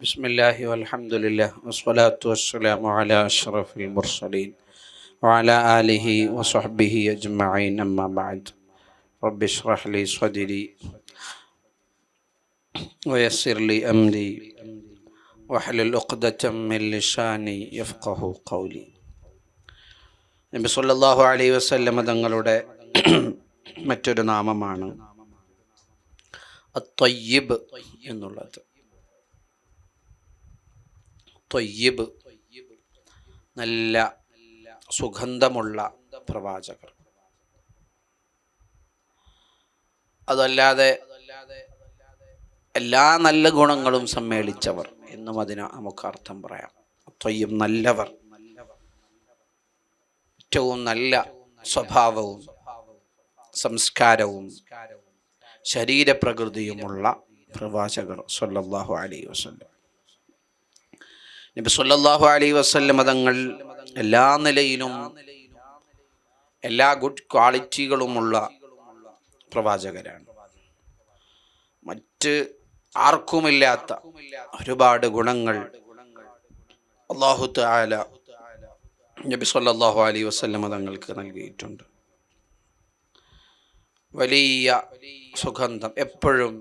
بسم الله والحمد لله والصلاة والسلام على أشرف المرسلين وعلى آله وصحبه أجمعين أما بعد رب اشرح لي صدري ويسر لي أمري واحلل عقدة من لساني يفقه قولي നബി സല്ലല്ലാഹു അലൈഹി വസല്ലമ തങ്ങളുടെ മറ്റൊരു നാമമാണ് അത്വയ്യിബ് എന്നുള്ളത് ത്വയ്യിബ് നല്ല സുഗന്ധമുള്ള പ്രവാചകർ. അതല്ലാതെ എല്ലാ നല്ല ഗുണങ്ങളും സമ്മേളിച്ചവർ എന്നും അതിന് നമുക്ക് അർത്ഥം പറയാം. ത്വയ്യം നല്ലവർ. ഏറ്റവും നല്ല സ്വഭാവവും സംസ്കാരവും ശരീരപ്രകൃതിയുമുള്ള പ്രവാചകർ. സല്ലല്ലാഹു അലൈഹി വസല്ലം. നബി സല്ലല്ലാഹു അലൈഹി വസല്ലം മതങ്ങൾ എല്ലാ നിലയിലും എല്ലാ ഗുഡ് ക്വാളിറ്റികളുമുള്ള പ്രവാചകരാണ്. മറ്റ് ആർക്കുമില്ലാത്ത ഒരുപാട് ഗുണങ്ങൾ അള്ളാഹു തആല നബി സല്ലല്ലാഹു അലൈഹി വസല്ലം തങ്ങൾക്ക് നൽകിയിട്ടുണ്ട്. വലിയ സുഗന്ധം എപ്പോഴും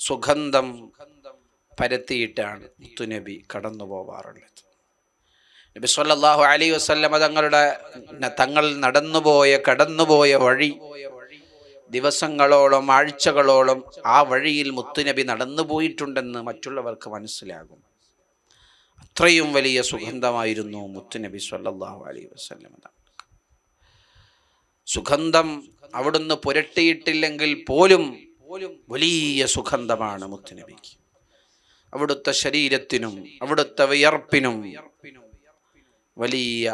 സുഗന്ധം പരത്തിയിട്ടാണ് മുത്തുനബി കടന്നു പോവാറുള്ളത് നബി സല്ലല്ലാഹു അലൈഹി വസ്ല്ലമ തങ്ങളുടെ തങ്ങൾ നടന്നുപോയ കടന്നുപോയ വഴി ദിവസങ്ങളോളം ആഴ്ചകളോളം ആ വഴിയിൽ മുത്തുനബി നടന്നു പോയിട്ടുണ്ടെന്ന് മറ്റുള്ളവർക്ക് മനസ്സിലാകും. അത്രയും വലിയ സുഗന്ധമായിരുന്നു മുത്തുനബി സല്ലല്ലാഹു അലൈഹി വസ്ല്ലമ സുഗന്ധം അവിടുന്ന് പുരട്ടിയിട്ടില്ലെങ്കിൽ പോലും വലിയ സുഗന്ധമാണ് മുത്തുനബിക്ക്. അവിടുത്തെ ശരീരത്തിനും അവിടുത്തെ വിയർപ്പിനും വലിയ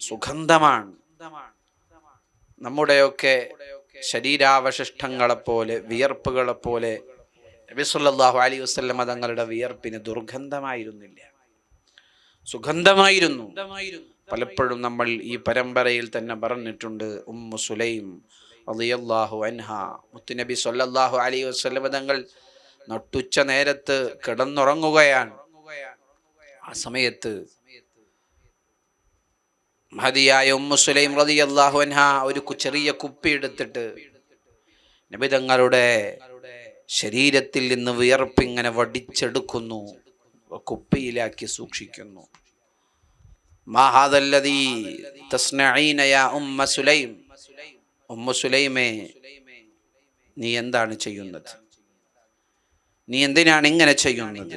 സുഗന്ധമാണ്. നമ്മുടെയൊക്കെ ശരീരാവശിഷ്ടങ്ങളെപ്പോലെ വിയർപ്പുകളെപ്പോലെ നബി സല്ലല്ലാഹു അലൈഹി വസല്ലം തങ്ങളുടെ വിയർപ്പിന് ദുർഗന്ധമായിരുന്നില്ല. സുഗന്ധമായിരുന്നു. പലപ്പോഴും നമ്മൾ ഈ പരമ്പരയിൽ തന്നെ പറഞ്ഞിട്ടുണ്ട് ഉമ്മു സുലൈം റളിയല്ലാഹു അൻഹ. മുത്തുനബി സൊല്ലാഹു അലി വസ്ലമ തങ്ങൾ നട്ടുച്ച നേരത്ത് കിടന്നുറങ്ങുകയാണ്. ആ സമയത്ത് മഹതിയായ ഉമ്മു സുലൈം റളിയല്ലാഹു അൻഹ ഒരു ചെറിയ കുപ്പി എടുത്തിട്ട് നബി തങ്ങളുടെ ശരീരത്തിൽ നിന്ന് വിയർപ്പിങ്ങനെ വടിച്ചെടുക്കുന്നു. കുപ്പിയിലാക്കി സൂക്ഷിക്കുന്നു. മാ ഹാദല്ലദീ തസ്നഈന യാ ഉമ്മ സുലൈം. ഉമ്മ സുലൈമേ നീ എന്താണ് ചെയ്യുന്നത്? നീ എന്തിനാണ് ഇങ്ങനെ ചെയ്യുന്നത്?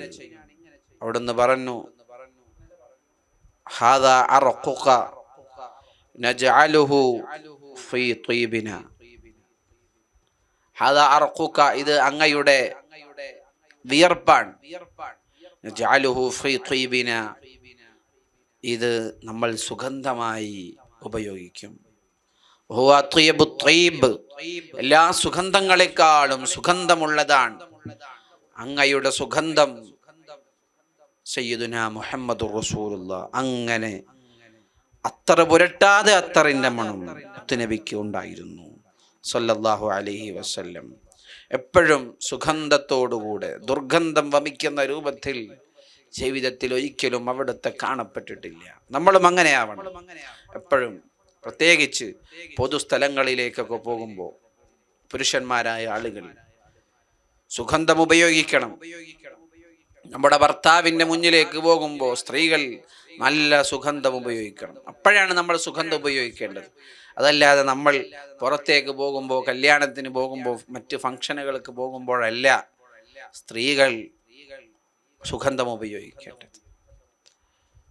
അവിടുന്ന് പറഞ്ഞു ഹാദാ നജഅലുഹു ഫീ ഹാദാ ഇത് അങ്ങയുടെ വിയർപ്പാണ്. നജഅലുഹു ഫീ ഇത് നമ്മൾ സുഗന്ധമായി ഉപയോഗിക്കും. എല്ലാ സുഗന്ധങ്ങളെക്കാളും സുഗന്ധമുള്ളതാണ്. അങ്ങയുടെ സുഗന്ധം സയ്യിദുന മുഹമ്മദ് റസൂലുള്ള. അങ്ങനെ അത്ര പുരട്ടാതെ അത്തറിന്റെ മണം മുത്തുനബിക്ക് ഉണ്ടായിരുന്നു. സല്ലല്ലാഹു അലൈഹി വസല്ലം. എപ്പോഴും സുഗന്ധത്തോടുകൂടെ ദുർഗന്ധം വമിക്കുന്ന രൂപത്തിൽ ജീവിതത്തിൽ ഒരിക്കലും അവിടുത്തെ കാണപ്പെട്ടിട്ടില്ല. നമ്മളും അങ്ങനെയാവണം. എപ്പോഴും പ്രത്യേകിച്ച് പൊതുസ്ഥലങ്ങളിലേക്കൊക്കെ പോകുമ്പോൾ പുരുഷന്മാരായ ആളുകൾ സുഗന്ധം ഉപയോഗിക്കണം നമ്മുടെ ഭർത്താവിന്റെ മുന്നിലേക്ക് പോകുമ്പോൾ സ്ത്രീകൾ നല്ല സുഗന്ധം ഉപയോഗിക്കണം അപ്പോഴാണ് നമ്മൾ സുഗന്ധം ഉപയോഗിക്കേണ്ടത്. അതല്ലാതെ നമ്മൾ പുറത്തേക്ക് പോകുമ്പോൾ കല്യാണത്തിന് പോകുമ്പോൾ മറ്റ് ഫംഗ്ഷനുകൾക്ക് പോകുമ്പോഴല്ല സ്ത്രീകൾ സുഗന്ധം ഉപയോഗിക്കേണ്ടത്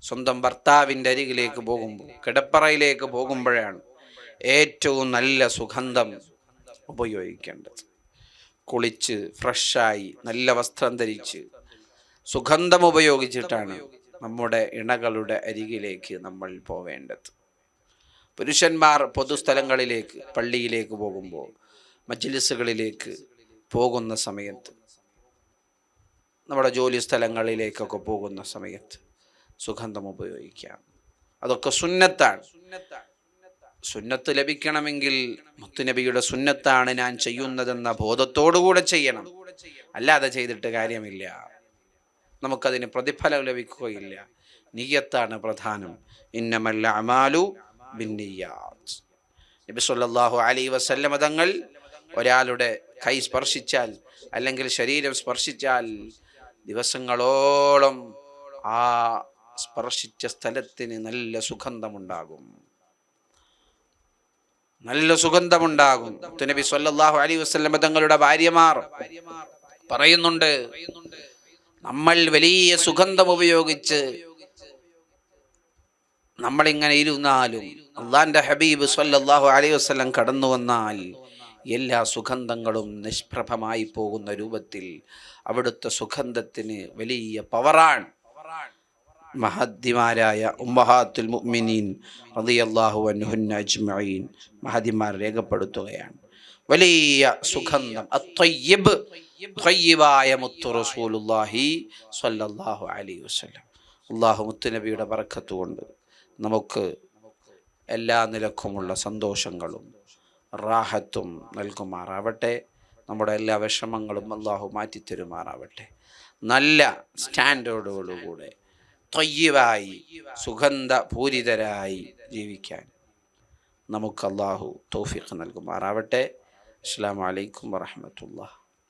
സ്വന്തം ഭർത്താവിന്റെ അരികിലേക്ക് പോകുമ്പോൾ കിടപ്പറയിലേക്ക് പോകുമ്പോഴാണ് ഏറ്റവും നല്ല സുഗന്ധം ഉപയോഗിക്കേണ്ടത്. കുളിച്ച് ഫ്രഷായി നല്ല വസ്ത്രം ധരിച്ച് സുഗന്ധം ഉപയോഗിച്ചിട്ടാണ് നമ്മുടെ ഇണകളുടെ അരികിലേക്ക് നമ്മൾ പോവേണ്ടത്. പുരുഷന്മാർ പൊതുസ്ഥലങ്ങളിലേക്ക് പള്ളിയിലേക്ക് പോകുമ്പോൾ മജ്ലിസുകളിലേക്ക് പോകുന്ന സമയത്ത് നമ്മുടെ ജോലി സ്ഥലങ്ങളിലേക്കൊക്കെ പോകുന്ന സമയത്ത് സുഗന്ധം ഉപയോഗിക്കാം അതൊക്കെ സുന്നത്താണ്. സുന്നത്ത് ലഭിക്കണമെങ്കിൽ മുത്തുനബിയുടെ സുന്നത്താണ് ഞാൻ ചെയ്യുന്നതെന്ന ബോധത്തോടുകൂടെ ചെയ്യണം. അല്ലാതെ ചെയ്തിട്ട് കാര്യമില്ല. നമുക്കതിന് പ്രതിഫലം ലഭിക്കുകയില്ല. നിയ്യത്താണ് പ്രധാനം. ഇന്നമല്ല അമാലു ബിന്നിയാത്ത്. നബി സല്ലല്ലാഹു അലൈഹി വസല്ലമ തങ്ങൾ ഒരാളുടെ കൈ സ്പർശിച്ചാൽ അല്ലെങ്കിൽ ശരീരം സ്പർശിച്ചാൽ ദിവസങ്ങളോളം ആ സ്പർശിച്ച സ്ഥലത്തിന് നല്ല സുഗന്ധമുണ്ടാകും. നല്ല സുഗന്ധമുണ്ടാകും. നബി സല്ലല്ലാഹു അലൈഹി വസല്ലമ തങ്ങളുടെ ഭാര്യമാർ പറയുന്നുണ്ട് നമ്മൾ വലിയ സുഗന്ധം ഉപയോഗിച്ച് നമ്മളിങ്ങനെ ഇരുന്നാലും അള്ളാന്റെ ഹബീബ് സല്ലാഹു അലൈഹി വസ്ലം കടന്നു വന്നാൽ എല്ലാ സുഗന്ധങ്ങളും നിഷ്പ്രഭമായി പോകുന്ന രൂപത്തിൽ അവിടുത്തെ സുഗന്ധത്തിന് വലിയ പവറാണ് മഹദ്ദിമാരായ ഉമ്മഹാത്തുൽ മുഅ്മിനീൻ റളിയല്ലാഹു അൻഹുന്ന അജ്മഈൻ. മഹദിമാർ രേഖപ്പെടുത്തുകയാണ്. വലിയ സുഗന്ധം അത്വയ്യബ് ത്വയ്യിബായ മുത്തു റസൂലുള്ളാഹി സ്വല്ലല്ലാഹു അലൈഹി വസല്ലം. അള്ളാഹു മുത്തുനബിയുടെ ബർക്കത്ത് കൊണ്ട് നമുക്ക് എല്ലാ നിലക്കുമുള്ള സന്തോഷങ്ങളും റാഹത്തും നൽകുമാറാവട്ടെ. നമ്മുടെ എല്ലാ വിഷമങ്ങളും അള്ളാഹു മാറ്റിത്തരുമാറാവട്ടെ. നല്ല സ്റ്റാൻഡേർഡുകളോടുകൂടെ തൊയ്യവായി സുഗന്ധപൂരിതരായി ജീവിക്കാൻ. നമുക്ക് അള്ളാഹു തൗഫീഖ് നൽകുമാറാവട്ടെ. അസ്സാം വലൈക്കും വറഹമത്തുള്ള